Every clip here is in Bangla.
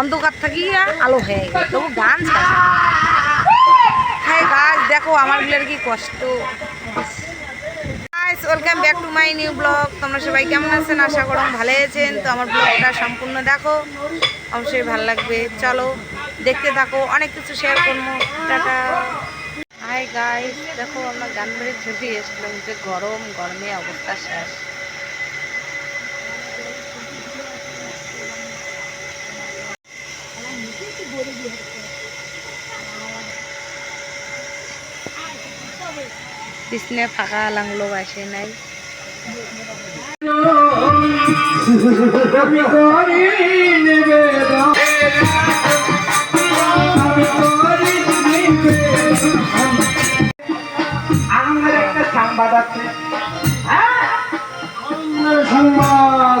অন্ধকার থাকি আলো হয়ে তবু গান হ্যাঁ গাছ দেখো আমারগুলোর কি কষ্ট। Welcome back to my new blog তোমরা সবাই কেমন আছেন? আশা করো ভালো আছেন। তো আমার ব্লগটা সম্পূর্ণ দেখো। অবশ্যই ভালো লাগবে। চলো, দেখতে থাকো। অনেক কিছু শেয়ার করব। টাটা। হাই গাইস দেখো আমরা গান বেড়ে ছবি এসলাম যে গরম, গরমে অবস্থা শেষ। পিছনে ফাঁকা লাংলো বাসে নাই। সংবাদ আছে। হ্যাঁ? সংবাদ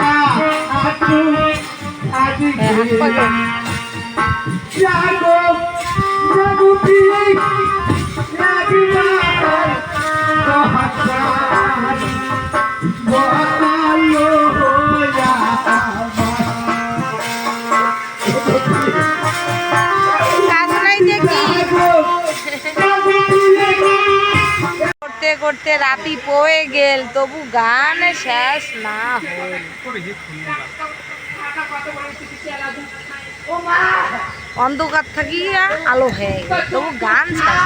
হ্যাঁ, হাত পাকে। জাগো জাগো করতে করতে রাতি পয়ে গেল, তবু গান শেষ না হল। অন্ধকার থাকি আলো হয়ে গেল, তবু গান শেষ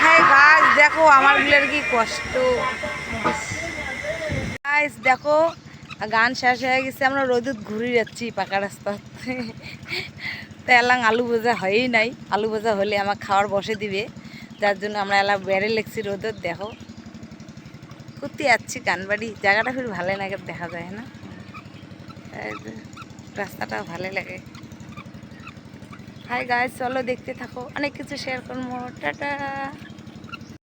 হ্যাঁ গাছ দেখো আমারগুলোর কি কষ্ট। দেখো, গান শেষ হয়ে গেছে, আমরা রোদত ঘুরে যাচ্ছি পাকা রাস্তাতে। তো এলাং আলু ভাজা হয়ই নাই। আলু ভাজা হলে আমার খাওয়ার বসে দিবে। যার জন্য আমরা এলা বেড়ে লেগছি রোদের দেখো। করতে আছি গানবাড়ি জায়গাটা খুব ভালো লাগে, দেখা যায় না? রাস্তাটাও রাস্তাটা ভালো লাগে। হাই গায়ে চলো দেখতে থাকো। অনেক কিছু শেয়ার করব। টাটা।